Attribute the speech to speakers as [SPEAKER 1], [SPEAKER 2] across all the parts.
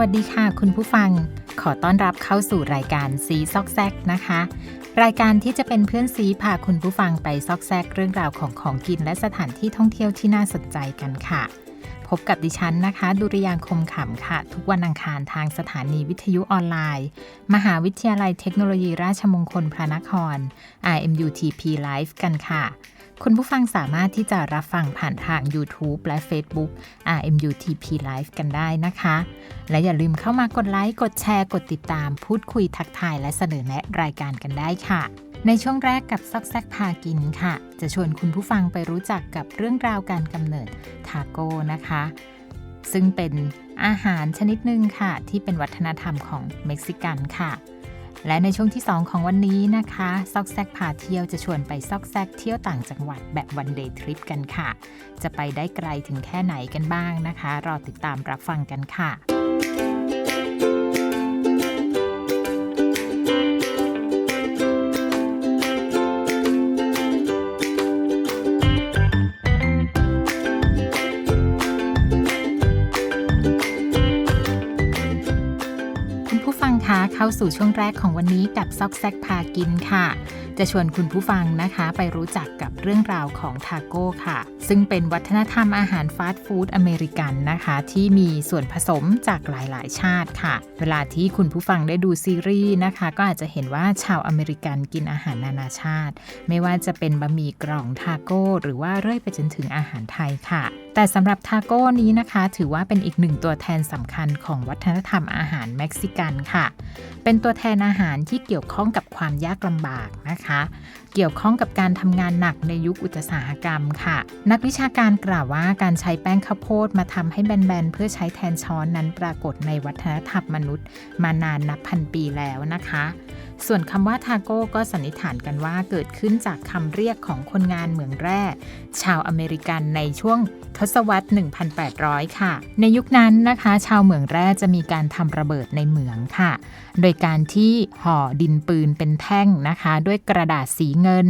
[SPEAKER 1] วัสดีค่ะ คุณผู้ฟัง ขอต้อนรับเข้าสู่รายการซีซอกแซกนะคะ รายการที่จะเป็นเพื่อนซีพาคุณผู้ฟังไปซอกแซกเรื่องราวของของกินและสถานที่ท่องเที่ยวที่น่าสนใจกันค่ะ พบกับดิฉันนะคะ ดุริยางคมขำค่ะ ทุกวันอังคารทางสถานีวิทยุออนไลน์ มหาวิทยาลัยเทคโนโลยีราชมงคลพระนคร RMUTP Live กันค่ะ คุณผู้ฟังสามารถที่จะรับฟังผ่านทาง YouTube และ Facebook RMUTP Live กันได้นะคะ และอย่าลืมเข้ามากดไลค์ กดแชร์ กดติดตาม พูดคุยทักทายและเสนอแนะรายการกันได้ค่ะ ในช่วงแรกกับซอกแซกพากินค่ะ จะชวนคุณผู้ฟังไปรู้จักกับเรื่องราวการกำเนิดทาโก้นะคะ ซึ่งเป็นอาหารชนิดหนึ่งค่ะ ที่เป็นวัฒนธรรมของเม็กซิกันค่ะ และในช่วงที่ 2 ของวันนี้นะคะซอกแซกพาเที่ยวจะชวนไปซอกแซกเที่ยวต่างจังหวัดแบบวันเดย์ทริปกันค่ะ จะไปได้ไกลถึงแค่ไหนกันบ้างนะคะ รอติดตามรับฟังกันค่ะ เข้าสู่ช่วงแรกของวันนี้กับซอกแซกพากินค่ะ จะชวนคุณผู้ฟังนะคะ ไปรู้จักกับ เรื่องราวของทาโก้ค่ะ ซึ่งเป็นวัฒนธรรมอาหารฟาสต์ฟู้ดอเมริกันนะคะ ที่มีส่วนผสมจากหลายๆ ชาติค่ะ เวลาที่คุณผู้ฟังได้ดูซีรีส์นะคะ ก็อาจจะเห็นว่าชาวอเมริกันกินอาหารนานาชาติ ไม่ว่าจะเป็นบะหมี่กล่องทาโก้ หรือว่าเรื่อยไปจนถึงอาหารไทยค่ะแต่สำหรับทาโก้นี้นะคะ ถือว่าเป็นอีกหนึ่งตัวแทนสำคัญของวัฒนธรรมอาหารเม็กซิกันค่ะ เป็นตัวแทนอาหารที่เกี่ยวข้องกับความยากลำบากนะคะ เกี่ยวข้องกับการทำงานหนักในยุคอุตสาหกรรมค่ะ นักวิชาการกล่าวว่าการใช้แป้งข้าวโพดมาทำให้แบนๆ เพื่อใช้แทนช้อนนั้นปรากฏในวัฒนธรรมมนุษย์ มานานนับพันปีแล้วนะคะ ส่วนคำว่าทาโก้ก็สันนิษฐานกันว่าเกิดขึ้นจากคำเรียกของคนงานเหมืองแร่ ชาวอเมริกันในช่วงทศวรรษ 1,800 ค่ะ ในยุคนั้นนะคะ ชาวเหมืองแร่จะมีการทำระเบิดในเหมืองค่ะ โดยการที่ห่อดินปืนเป็นแท่งนะคะ ด้วยกระดาษสีเงิน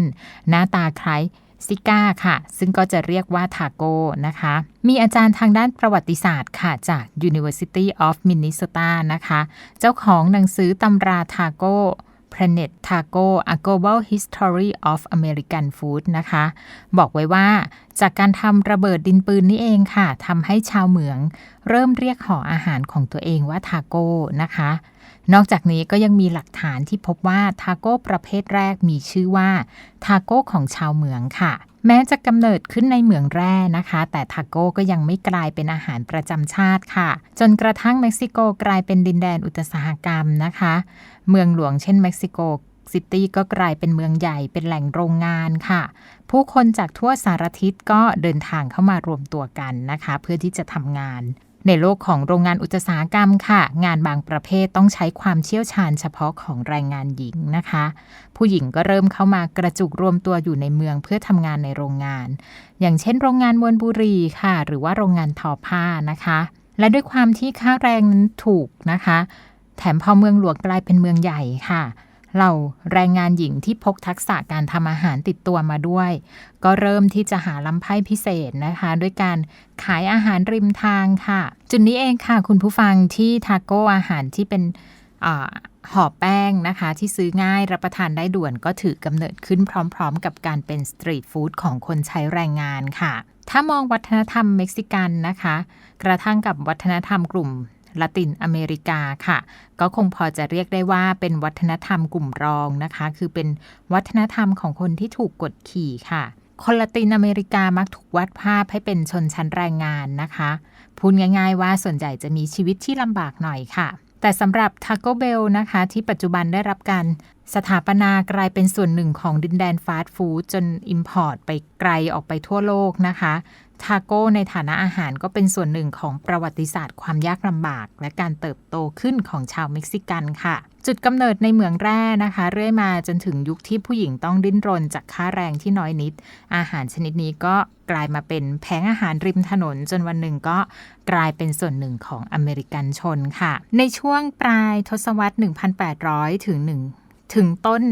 [SPEAKER 1] หน้าตาคล้ายซิก้าค่ะ ซึ่งก็จะเรียกว่าทาโก้นะคะ มีอาจารย์ทางด้านประวัติศาสตร์ค่ะ จาก University of Minnesota นะคะ เจ้าของหนังสือตำราทาโก้ Planet Taco A Global History of American Food นะคะ บอกไว้ว่า จากการทำระเบิดดินปืนนี่เองค่ะทำให้ชาวเหมือง เริ่มเรียกห่ออาหารของตัวเองว่าทาโก้นะคะ นอกจากนี้ก็ยังมีหลักฐานที่พบว่าทาโก้ประเภทแรกมีชื่อว่าทาโก้ของชาวเหมืองค่ะ แม้จะกำเนิดขึ้นในเหมืองแร่นะคะ แต่ทาโก้ก็ยังไม่กลายเป็นอาหารประจำชาติค่ะ จนกระทั่งเม็กซิโกกลายเป็นดินแดนอุตสาหกรรมนะคะ เมืองหลวงเช่นเม็กซิโกซิตี้ก็กลายเป็นเมืองใหญ่เป็นแหล่งโรงงานค่ะ ผู้คนจากทั่วสารทิศก็เดินทางเข้ามารวมตัวกันนะคะ เพื่อที่จะทำงาน ในโลกของโรงงานอุตสาหกรรมค่ะ งานบางประเภทต้องใช้ความเชี่ยวชาญเฉพาะของแรงงานหญิงนะคะ ผู้หญิงก็เริ่มเข้ามากระจุกรวมตัวอยู่ในเมืองเพื่อทำงานในโรงงาน อย่างเช่น โรงงานมวนบุรีค่ะ หรือว่าโรงงานทอผ้านะคะ และด้วยความที่ค่าแรงนั้นถูกนะคะ แถมพอเมืองหลวงกลายเป็นเมืองใหญ่ค่ะ เราแรงงานหญิงที่พกทักษะการทำอาหารติดตัวมาด้วย ก็เริ่มที่จะหาลำไพ่พิเศษนะคะ ด้วยการขายอาหารริมทางค่ะ จุดนี้เองค่ะ คุณผู้ฟังที่ทาโก้อาหารที่เป็นอห่อแป้งนะคะ ที่ซื้อง่ายรับประทานได้ด่วนก็ถือกำเนิดขึ้นพร้อมๆ กับการเป็นสตรีทฟู้ดของคนใช้แรงงานค่ะถ้ามองวัฒนธรรมเม็กซิกันนะคะ กระทั่งกับวัฒนธรรมกลุ่ม ละตินอเมริกาค่ะ ก็คงพอจะเรียกได้ว่าเป็นวัฒนธรรมกลุ่มรองนะคะ คือเป็นวัฒนธรรมของคนที่ถูกกดขี่ค่ะ คนละตินอเมริกามักถูกวาดภาพให้เป็นชนชั้นแรงงานนะคะพูดง่าย ๆ ว่าส่วนใหญ่จะมีชีวิตที่ลำบากหน่อยค่ะแต่สำหรับทาโกเบลนะคะ ที่ปัจจุบันได้รับการ สถาปนากลายเป็นส่วนหนึ่งของดินแดนฟาสต์ฟู้ดจนอิมพอร์ตไปไกลออกไปทั่วโลกนะคะ ทาโก้ในฐานะอาหารก็เป็นส่วนหนึ่งของประวัติศาสตร์ความยากลำบาก และการเติบโตขึ้นของชาวเม็กซิกันค่ะ จุดกำเนิดในเหมืองแร่นะคะ เรื่อยมาจนถึงยุคที่ผู้หญิงต้องดิ้นรนจากค่าแรงที่น้อยนิด อาหารชนิดนี้ก็กลายมาเป็นแผงอาหารริมถนนจนวันหนึ่งก็กลายเป็นส่วนหนึ่งของอเมริกันชนค่ะ ในช่วงปลายทศวรรษ 1800 ถึง1 ถึงต้น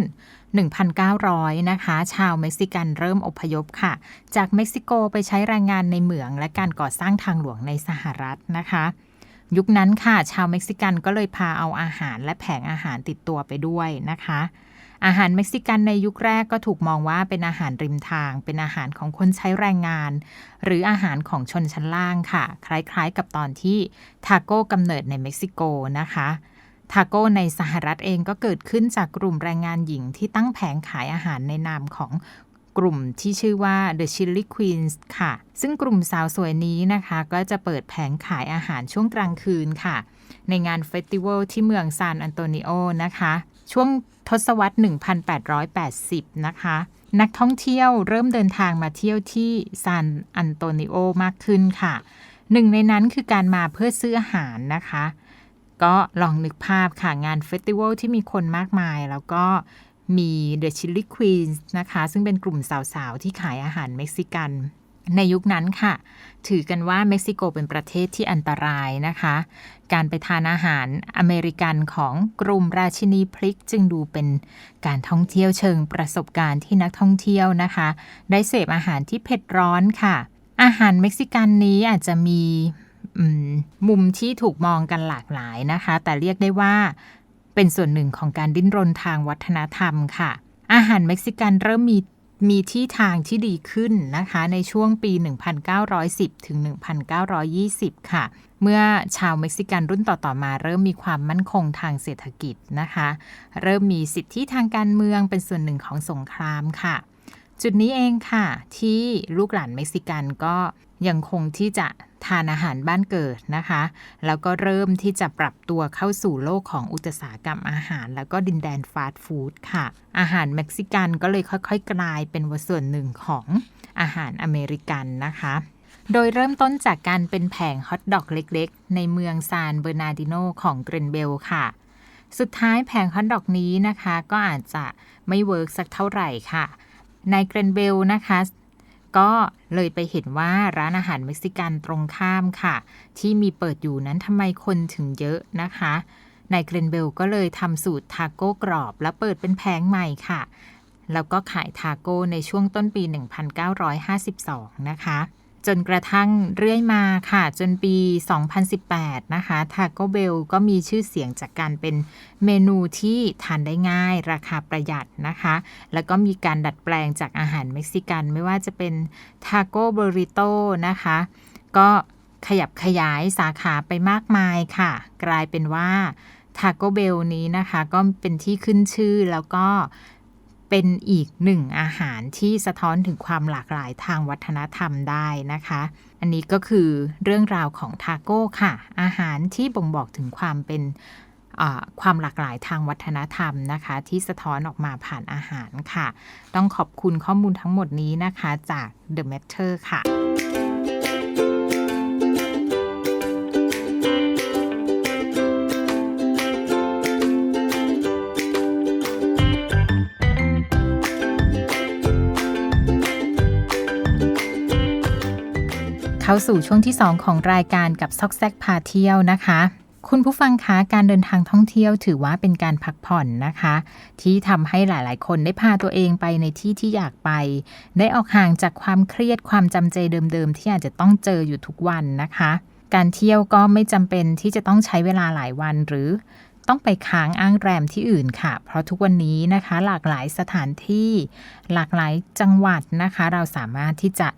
[SPEAKER 1] 1,900 นะคะ ชาวเม็กซิกันเริ่มอพยพค่ะ จากเม็กซิโกไปใช้แรงงานในเหมืองและการก่อสร้างทางหลวงในสหรัฐนะคะ ยุคนั้นค่ะ ชาวเม็กซิกันก็เลยพาเอาอาหารและแผงอาหารติดตัวไปด้วยนะคะ อาหารเม็กซิกันในยุคแรกก็ถูกมองว่าเป็นอาหารริมทาง เป็นอาหารของคนใช้แรงงาน หรืออาหารของชนชั้นล่างค่ะ คล้ายๆ กับตอนที่ทาโก้กำเนิดในเม็กซิโกนะคะ ทาโก้ในสหรัฐเองก็เกิดขึ้นจากกลุ่มแรงงานหญิงที่ตั้งแผงขายอาหารในนามของกลุ่มที่ชื่อว่า The Chili Queens ค่ะ ซึ่งกลุ่มสาวสวยนี้นะคะ ก็จะเปิดแผงขายอาหารช่วงกลางคืนค่ะ ในงานเฟสติวัลที่เมืองซานอันโตนิโอนะคะ ช่วงทศวรรษ 1880 นะคะ นักท่องเที่ยวเริ่มเดินทางมาเที่ยวที่ซานอันโตนิโอมากขึ้นค่ะ หนึ่งในนั้นคือการมาเพื่อซื้ออาหารนะคะ ก็ลองนึกภาพค่ะงานเฟสติวัลที่มีคนมากมาย แล้วก็มี The Chili Queens นะคะ ซึ่งเป็นกลุ่มสาวๆ ที่ขายอาหารเม็กซิกัน ในยุคนั้นค่ะ ถือกันว่าเม็กซิโกเป็นประเทศที่อันตรายนะคะ การไปทานอาหารอเมริกันของกลุ่มราชินีพริก จึงดูเป็นการท่องเที่ยวเชิงประสบการณ์ที่นักท่องเที่ยวนะคะ ได้เสพอาหารที่เผ็ดร้อนค่ะ อาหารเม็กซิกันนี้อาจจะมี มุมที่ถูกมองกันหลากหลายนะคะ แต่เรียกได้ว่าเป็นส่วนหนึ่งของการดิ้นรนทางวัฒนธรรมค่ะ อาหารเม็กซิกันเริ่มมีมีที่ทางที่ดีขึ้นนะคะ ในช่วงปี 1910 ถึง 1920 ค่ะ เมื่อชาวเม็กซิกันรุ่นต่อ ๆ มา เริ่มมีความมั่นคงทางเศรษฐกิจนะคะ เริ่มมีสิทธิทางการเมืองเป็นส่วนหนึ่งของสงครามค่ะ จุดนี้เองค่ะ ที่ลูกหลานเม็กซิกันก็ยังคงที่จะทานอาหารบ้านเกิดนะคะ แล้วก็เริ่มที่จะปรับตัวเข้าสู่โลกของอุตสาหกรรมอาหาร แล้วก็ดินแดนฟาสต์ฟู้ดค่ะ อาหารเม็กซิกันก็เลยค่อยๆ กลายเป็นส่วนหนึ่งของอาหารอเมริกันนะคะ โดยเริ่มต้นจากการเป็นแผงฮอทดอกเล็กๆ ในเมืองซานเบอร์นาดิโนของเกรนเบลค่ะ สุดท้ายแผงฮอทดอกนี้นะคะ ก็อาจจะไม่เวิร์กสักเท่าไหร่ค่ะ ในเกรนเบลนะคะ ก็เลยไปเห็นว่าร้านอาหารเม็กซิกันตรงข้ามค่ะ ที่มีเปิดอยู่นั้นทำไมคนถึงเยอะนะคะนายเกรนเบลก็เลยทำสูตรทาโก้กรอบ แล้วเปิดเป็นแผงใหม่ค่ะ แล้วก็ขายทาโก้ในช่วงต้นปี 1952 นะคะ จนกระทั่งเรื่อยมาค่ะ จนปี 2018 นะคะทาโกเบลก็มีชื่อเสียงจากการเป็นเมนูที่ทานได้ง่าย ราคาประหยัดนะคะ แล้วก็มีการดัดแปลงจากอาหารเม็กซิกัน ไม่ว่าจะเป็นทาโกเบริโตนะคะ ก็ขยับขยายสาขาไปมากมายค่ะ กลายเป็นว่าทาโกเบลนี้นะคะ ก็เป็นที่ขึ้นชื่อแล้วก็ เป็นอีกหนึ่งอาหารที่สะท้อนถึงความหลากหลายทางวัฒนธรรมได้นะคะ อันนี้ก็คือเรื่องราวของทาโก้ค่ะ อาหารที่บ่งบอกถึงความเป็นความหลากหลายทางวัฒนธรรมนะคะ ที่สะท้อนออกมาผ่านอาหารค่ะ ต้องขอบคุณข้อมูลทั้งหมดนี้นะคะจาก The Matter ค่ะ เข้าสู่ช่วงที่ 2 ของรายการกับซอกแซกพาเที่ยวนะคะ คุณผู้ฟังคะการเดินทางท่องเที่ยวถือว่าเป็นการพักผ่อนนะคะ ที่ทำให้หลายๆ คนได้พาตัวเองไปในที่ที่อยากไป ได้ออกห่างจากความเครียดความจำเจเดิมๆ ที่อาจจะต้องเจออยู่ทุกวันนะคะ การเที่ยวก็ไม่จำเป็นที่จะต้องใช้เวลาหลายวันหรือต้องไปค้างอ้างแรมที่อื่นค่ะ เพราะทุกวันนี้นะคะ หลากหลายสถานที่ หลากหลายจังหวัดนะคะ เราสามารถที่จะ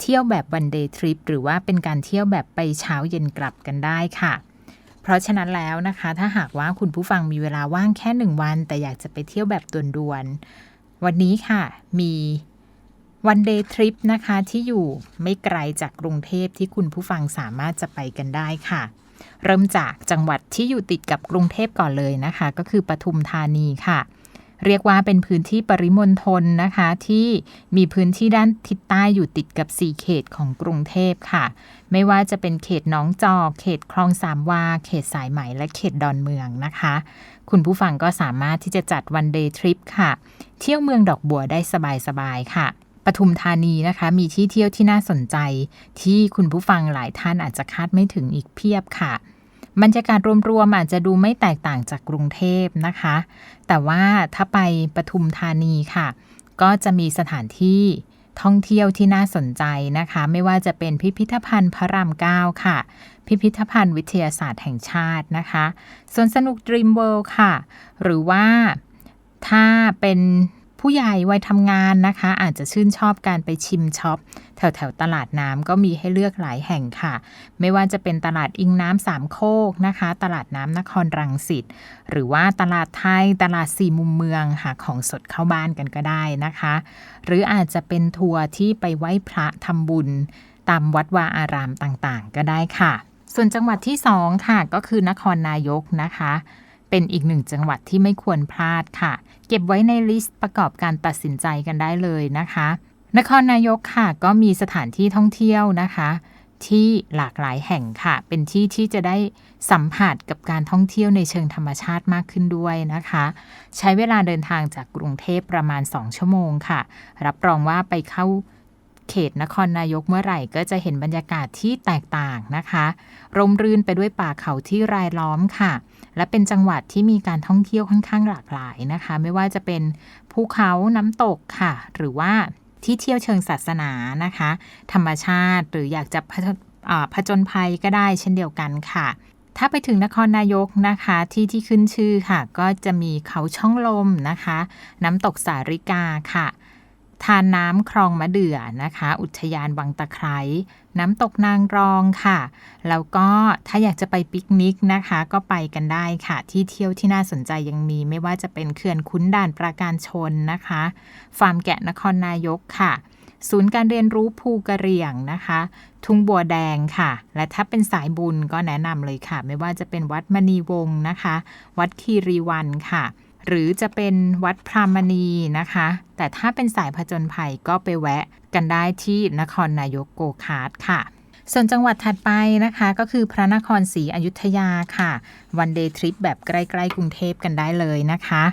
[SPEAKER 1] เที่ยวแบบวันเดย์ทริปหรือว่าเป็นการเที่ยวแบบไปเช้าเย็นกลับกันได้ค่ะ เพราะฉะนั้นแล้วนะคะ ถ้าหากว่าคุณผู้ฟังมีเวลาว่างแค่หนึ่งวัน แต่อยากจะไปเที่ยวแบบด่วนๆวันนี้ค่ะ มีวันเดย์ทริปนะคะที่อยู่ไม่ไกลจากกรุงเทพที่คุณผู้ฟังสามารถจะไปกันได้ค่ะ เริ่มจากจังหวัดที่อยู่ติดกับกรุงเทพก่อนเลยนะคะ ก็คือปทุมธานีค่ะ เรียกว่าเป็นพื้นที่ปริมณฑลนะคะ ที่มีพื้นที่ด้านทิศใต้อยู่ติดกับ 4 เขตของกรุงเทพค่ะ ไม่ว่าจะเป็นเขตน้องจอก เขตคลองสามวา เขตสายไหมและเขตดอนเมืองนะคะ คุณผู้ฟังก็สามารถที่จะจัดวันเดย์ทริปค่ะ เที่ยวเมืองดอกบัวได้สบายๆค่ะปทุมธานีนะคะ มีที่เที่ยวที่น่าสนใจ ที่คุณผู้ฟังหลายท่านอาจจะคาดไม่ถึงอีกเพียบค่ะ บรรยากาศรวมๆอาจจะดูไม่แตกต่างจากกรุงเทพนะคะ แต่ว่าถ้าไปปทุมธานีค่ะ ก็จะมีสถานที่ท่องเที่ยวที่น่าสนใจนะคะ ไม่ว่าจะเป็นพิพิธภัณฑ์พระรามเก้าค่ะ พิพิธภัณฑ์วิทยาศาสตร์แห่งชาตินะคะสวนสนุก Dream World ค่ะ หรือว่าถ้าเป็นผู้ใหญ่วัยทำงานนะคะ อาจจะชื่นชอบการไปชิมช็อป แถวแถวตลาดน้ำก็มีให้เลือกหลายแห่งค่ะ ไม่ว่าจะเป็นตลาดอิงน้ำสามโคกนะคะ ตลาดน้ำนครรังสิตหรือว่าตลาดไทยตลาดสี่มุมเมืองหาของสดเข้าบ้านกันก็ได้นะคะ หรืออาจจะเป็นทัวร์ที่ไปไหว้พระทำบุญ ตามวัดวาอารามต่างๆ ก็ได้ค่ะ ส่วนจังหวัดที่สองค่ะก็คือนครนายกนะคะเป็นอีกหนึ่งจังหวัดที่ไม่ควรพลาดค่ะ เก็บไว้ในลิสต์ประกอบการตัดสินใจกันได้เลยนะคะ นครนายกค่ะก็มีสถานที่ท่องเที่ยวนะคะ ที่หลากหลายแห่งค่ะ เป็นที่ที่จะได้สัมผัสกับการท่องเที่ยวในเชิงธรรมชาติมากขึ้นด้วยนะคะ ใช้เวลาเดินทางจากกรุงเทพประมาณ 2 ชั่วโมงค่ะ รับรองว่าไปเข้าเขตนครนายกเมื่อไหร่ก็จะเห็นบรรยากาศที่แตกต่างนะคะ ร่มรื่นไปด้วยป่าเขาที่รายล้อมค่ะ และเป็นจังหวัดที่มีการท่องเที่ยวค่อนข้างหลากหลายนะคะ ไม่ว่าจะเป็นภูเขาน้ำตกค่ะ หรือว่า ที่เที่ยวเชิงศาสนานะคะ ธรรมชาติหรืออยากจะผจญภัยก็ได้เช่นเดียวกันค่ะ ถ้าไปถึงนครนายกนะคะที่ที่ขึ้นชื่อค่ะ ก็จะมีเขาช่องลมนะคะ น้ำตกสาริกาค่ะ ทานน้ำคลองมะเดื่อนะคะ อุทยานวังตะไคร้น้ำตกนางรองค่ะ แล้วก็ถ้าอยากจะไปปิกนิกนะคะ ก็ไปกันได้ค่ะ ที่เที่ยวที่น่าสนใจยังมี ไม่ว่าจะเป็นเขื่อนคุ้นด่านปราการชนนะคะ ฟาร์มแกะนครนายกค่ะ ศูนย์การเรียนรู้ภูกระเรียงนะคะ ทุ่งบัวแดงค่ะ และถ้าเป็นสายบุญก็แนะนำเลยค่ะ ไม่ว่าจะเป็นวัดมณีวงศ์นะคะ วัดคีรีวันค่ะ หรือจะเป็นวัดพรามณีนะคะ แต่ถ้าเป็นสายผจญภัยก็ไปแวะกันได้ที่นครนายกโกคาร์ดค่ะส่วนจังหวัดถัดไปนะคะก็คือพระนครศรีอยุธยาค่ะ วันเดย์ทริปแบบใกล้ๆกรุงเทพกันได้เลยนะคะ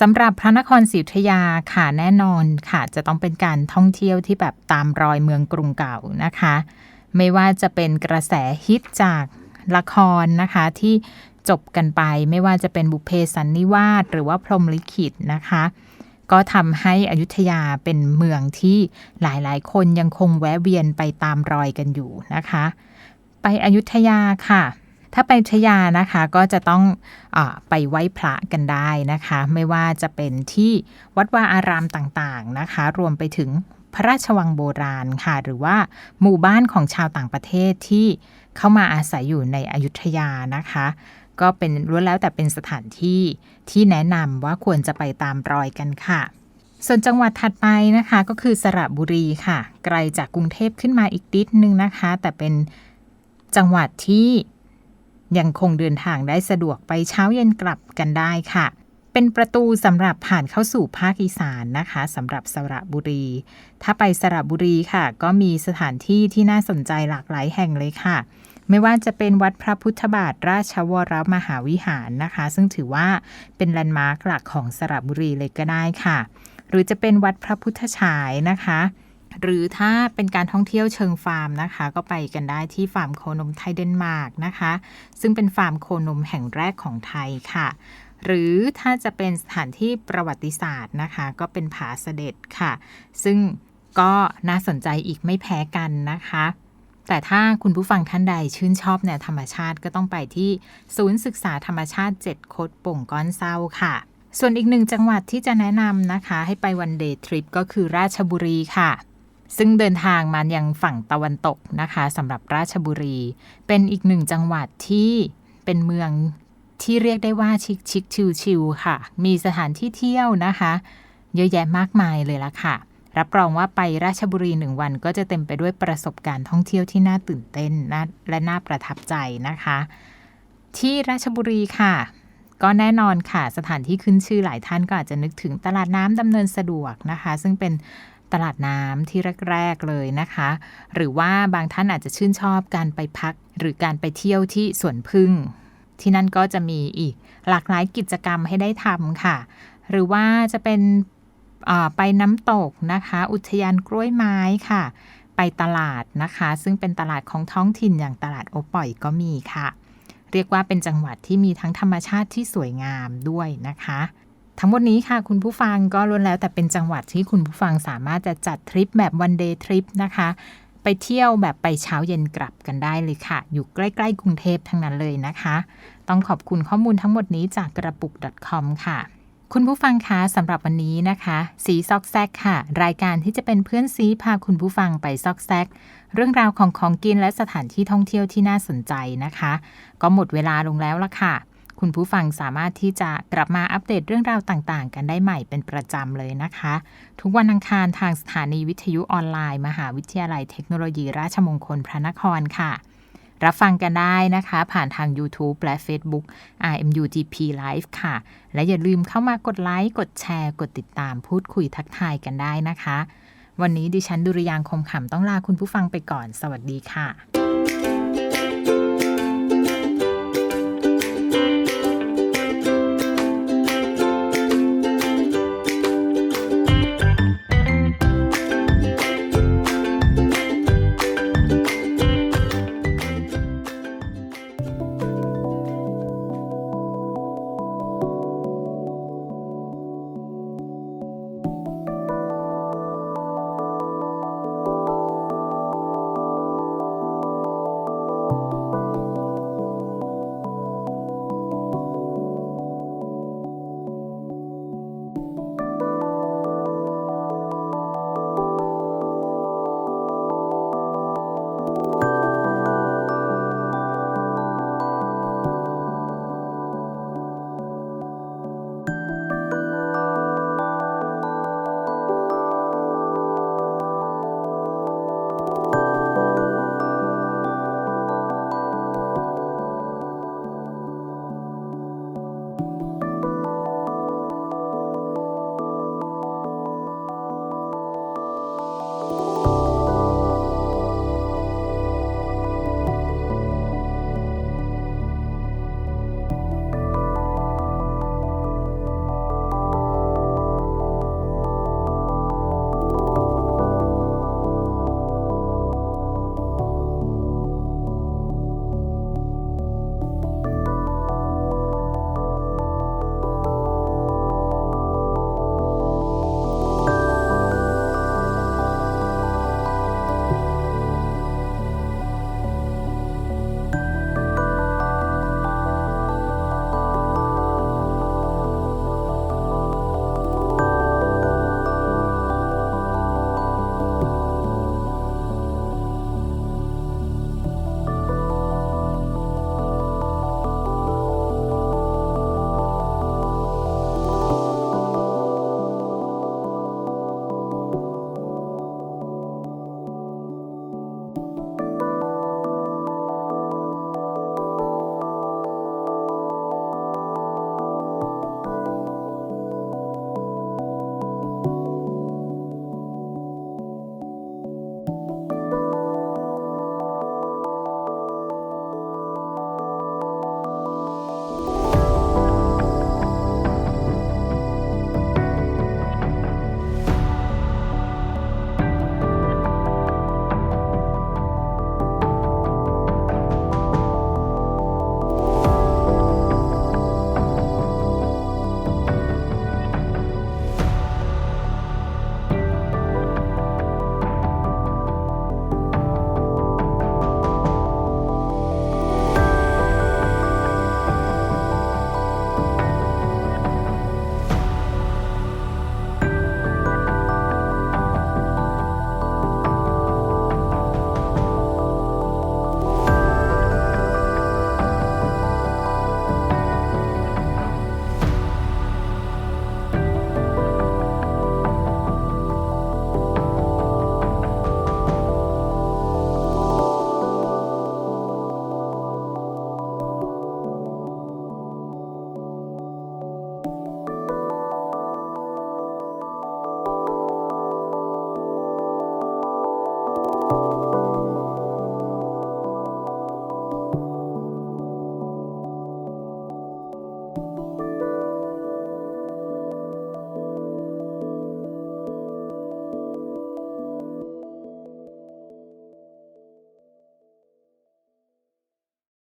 [SPEAKER 1] สำหรับพระนครศรีอยุธยาค่ะแน่นอนค่ะ จะต้องเป็นการท่องเที่ยวที่แบบตามรอยเมืองกรุงเก่านะคะ ไม่ว่าจะเป็นกระแสฮิตจากละครนะคะที่ จบกันไป ไม่ว่าจะเป็นบุพเพสันนิวาสหรือว่าพรหมลิขิตนะคะก็ทำให้อยุธยาเป็นเมืองที่หลายๆ คนยังคงแวะเวียนไปตามรอยกันอยู่นะคะ ไปอยุธยาค่ะ ถ้าไปอยุธยานะคะก็จะต้องอไปไหว้พระกันได้นะคะ ไม่ว่าจะเป็นที่วัดวาอารามต่างๆนะคะ รวมไปถึงพระราชวังโบราณค่ะ หรือว่าหมู่บ้านของชาวต่างประเทศที่เข้ามาอาศัยอยู่ในอยุธยานะคะ ก็เป็นล้วนแล้วแต่เป็นสถานที่ที่แนะนำว่าควรจะไปตามรอยกันค่ะ ส่วนจังหวัดถัดไปนะคะก็คือสระบุรีค่ะ ไกลจากกรุงเทพขึ้นมาอีกนิดนึงนะคะ แต่เป็นจังหวัดที่ยังคงเดินทางได้สะดวกไปเช้าเย็นกลับกันได้ค่ะ เป็นประตูสำหรับผ่านเข้าสู่ภาคอีสานนะคะสำหรับสระบุรี ถ้าไปสระบุรีค่ะ ก็มีสถานที่ที่น่าสนใจหลากหลายแห่งเลยค่ะ ไม่ว่าจะเป็นวัดพระพุทธบาทราชวรมหาวิหารนะคะ ซึ่งถือว่าเป็นแลนด์มาร์คหลักของสระบุรีเลยก็ได้ค่ะ หรือจะเป็นวัดพระพุทธฉายนะคะหรือถ้าเป็นการท่องเที่ยวเชิงฟาร์มนะคะ ก็ไปกันได้ที่ฟาร์มโคนมไทยเดนมาร์กนะคะ ซึ่งเป็นฟาร์มโคนมแห่งแรกของไทยค่ะ หรือถ้าจะเป็นสถานที่ประวัติศาสตร์นะคะ ก็เป็นผาเสด็จค่ะ ซึ่งก็น่าสนใจอีกไม่แพ้กันนะคะ แต่ถ้าคุณผู้ฟังท่านใดชื่นชอบแนวธรรมชาติก็ต้องไปที่ศูนย์ศึกษาธรรมชาติ7โคดป่งก้อนเศร้าค่ะ ส่วนอีกหนึ่งจังหวัดที่จะแนะนำนะคะ ให้ไปวันเดย์ทริปก็คือราชบุรีค่ะซึ่งเดินทางมายังฝั่งตะวันตกนะคะสำหรับราชบุรี เป็นอีกหนึ่งจังหวัดที่เป็นเมืองที่เรียกได้ว่าชิคชิคชิวชิวค่ะ มีสถานที่เที่ยวนะคะ เยอะแยะมากมายเลยละค่ะ รับรองว่าไปราชบุรีหนึ่งวันก็จะเต็มไปด้วยประสบการณ์ท่องเที่ยวที่น่าตื่นเต้นน่าและน่าประทับใจนะคะ ที่ราชบุรีค่ะ ก็แน่นอนค่ะ สถานที่ขึ้นชื่อหลายท่านก็อาจจะนึกถึงตลาดน้ำดำเนินสะดวกนะคะ ซึ่งเป็นตลาดน้ำที่แรก ๆ เลยนะคะ หรือว่าบางท่านอาจจะชื่นชอบการไปพัก หรือการไปเที่ยวที่สวนพึ่ง ที่นั่นก็จะมีอีกหลากหลายกิจกรรมให้ได้ทำค่ะ หรือว่าจะเป็น ไปน้ำตกนะคะ อุทยานกล้วยไม้ค่ะ ไปตลาดนะคะ ซึ่งเป็นตลาดของท้องถิ่นอย่างตลาดโอป่อยก็มีค่ะ เรียกว่าเป็นจังหวัดที่มีทั้งธรรมชาติที่สวยงามด้วยนะคะ ทั้งหมดนี้ค่ะ คุณผู้ฟังก็ล้วนแล้วแต่เป็นจังหวัดที่คุณผู้ฟังสามารถจะจัดทริปแบบวันเดย์ทริปนะคะไปเที่ยวแบบไปเช้าเย็นกลับกันได้เลยค่ะ อยู่ใกล้ ๆ กรุงเทพทั้งนั้นเลยนะคะ ต้องขอบคุณข้อมูลทั้งหมดนี้จากกระปุก .com ค่ะ คุณผู้ฟังคะสำหรับวันนี้นะคะ สีซอกแซกค่ะ รายการที่จะเป็นเพื่อนซีพาคุณผู้ฟังไปซอกแซก เรื่องราวของของกินและสถานที่ท่องเที่ยวที่น่าสนใจนะคะ ก็หมดเวลาลงแล้วละค่ะ คุณผู้ฟังสามารถที่จะกลับมาอัปเดตเรื่องราวต่างๆ กันได้ใหม่เป็นประจำเลยนะคะ ทุกวันอังคารทางสถานีวิทยุออนไลน์ มหาวิทยาลัยเทคโนโลยีราชมงคลพระนครค่ะ รับฟังกันได้นะคะ ผ่านทาง YouTube และ Facebook RMUTP Live ค่ะ และอย่าลืมเข้ามากดไลค์กดแชร์ กดติดตามพูดคุยทักทายกันได้นะคะ วันนี้ดิฉันดุริยางคมขำต้องลาคุณผู้ฟังไปก่อน สวัสดีค่ะ